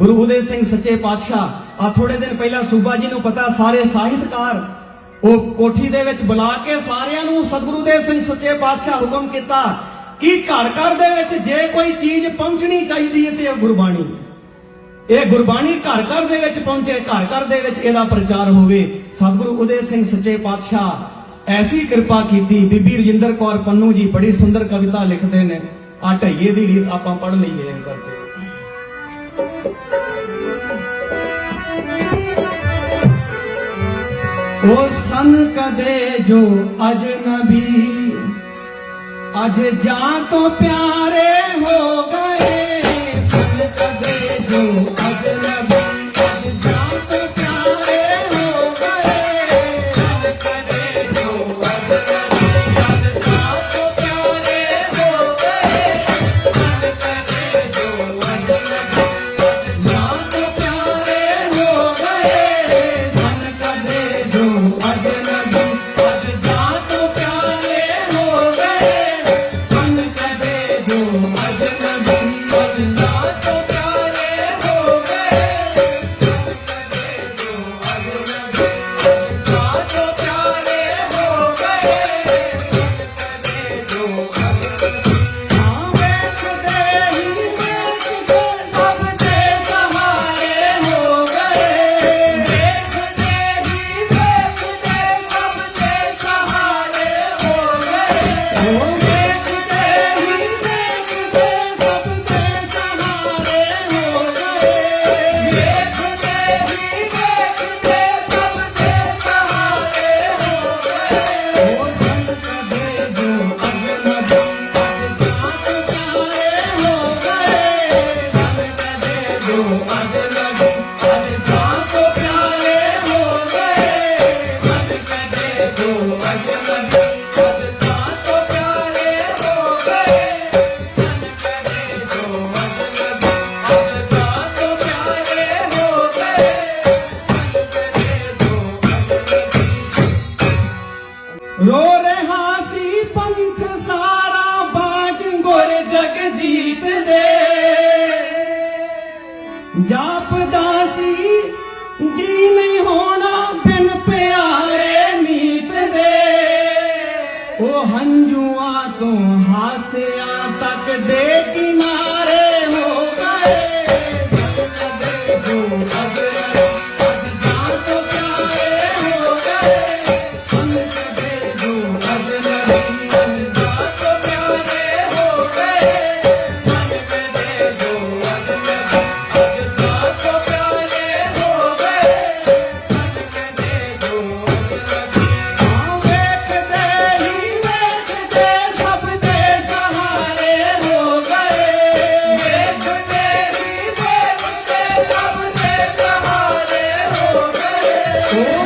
ਗੁਰੂ ਉਦੇ ਸਿੰਘ ਸੱਚੇ ਪਾਤਸ਼ਾਹ ਆ ਥੋੜੇ ਦਿਨ ਪਹਿਲਾਂ ਸੂਬਾ ਜੀ ਨੂੰ ਪਤਾ, ਸਾਰੇ ਸਾਹਿਤਕਾਰ ਉਹ ਕੋਠੀ ਦੇ ਵਿੱਚ ਬੁਲਾ ਕੇ ਸਾਰਿਆਂ ਨੂੰ ਸਤਿਗੁਰੂ ਦੇ ਸਿੰਘ ਸੱਚੇ ਪਾਤਸ਼ਾਹ ਹੁਕਮ ਕੀਤਾ ਕਿ ਘਰ ਘਰ ਦੇ ਵਿੱਚ ਜੇ ਕੋਈ ਚੀਜ਼ ਪਹੁੰਚਣੀ ਚਾਹੀਦੀ ਹੈ ਤੇ ਉਹ ਗੁਰਬਾਣੀ। ਇਹ ਗੁਰਬਾਣੀ ਘਰ ਘਰ ਦੇ ਵਿੱਚ ਪਹੁੰਚੇ, ਘਰ ਘਰ ਦੇ ਵਿੱਚ ਇਹਦਾ ਪ੍ਰਚਾਰ ਹੋਵੇ। ਸਤਿਗੁਰੂ ਉਦੇ ਸਿੰਘ ਸੱਚੇ ਪਾਤਸ਼ਾਹ, ਐਸੀ ਕਿਰਪਾ ਕੀਤੀ। ਬੀਬੀ ਰਜਿੰਦਰ ਕੌਰ ਪੰਨੂ ਜੀ ਬੜੀ ਸੁੰਦਰ ਕਵਿਤਾ ਲਿਖਦੇ ਨੇ। ਆ ਢਈਏ ਦੀ ਰੀਤ ਆਪਾਂ ਪੜ੍ਹ ਲਈਏ ਇਹ ਕਰਕੇ। ਉਹ ਸਨ ਕਦੇ ਜੋ ਅਜਨਬੀ ਅੱਜ ਜਾਂ ਤੋਂ ਪਿਆਰੇ ਹੋ ਗਏ। ਰੋ ਰਿਹਾ ਸੀ ਪੰਥ ਸਾਰਾ ਬਾਜ ਗੁਰ ਜਗ ਜੀਤ ਦੇ। ਜਾਪਦਾ ਸੀ ਜੀ ਨਹੀਂ ਹੋਣਾ ਬਿਨ ਪਿਆਰੇ ਮੀਤ ਦੇ। ਉਹ ਹੰਝੂਆਂ ਤੋਂ ਹਾਸਿਆਂ ਤੱਕ ਦੇ Oh.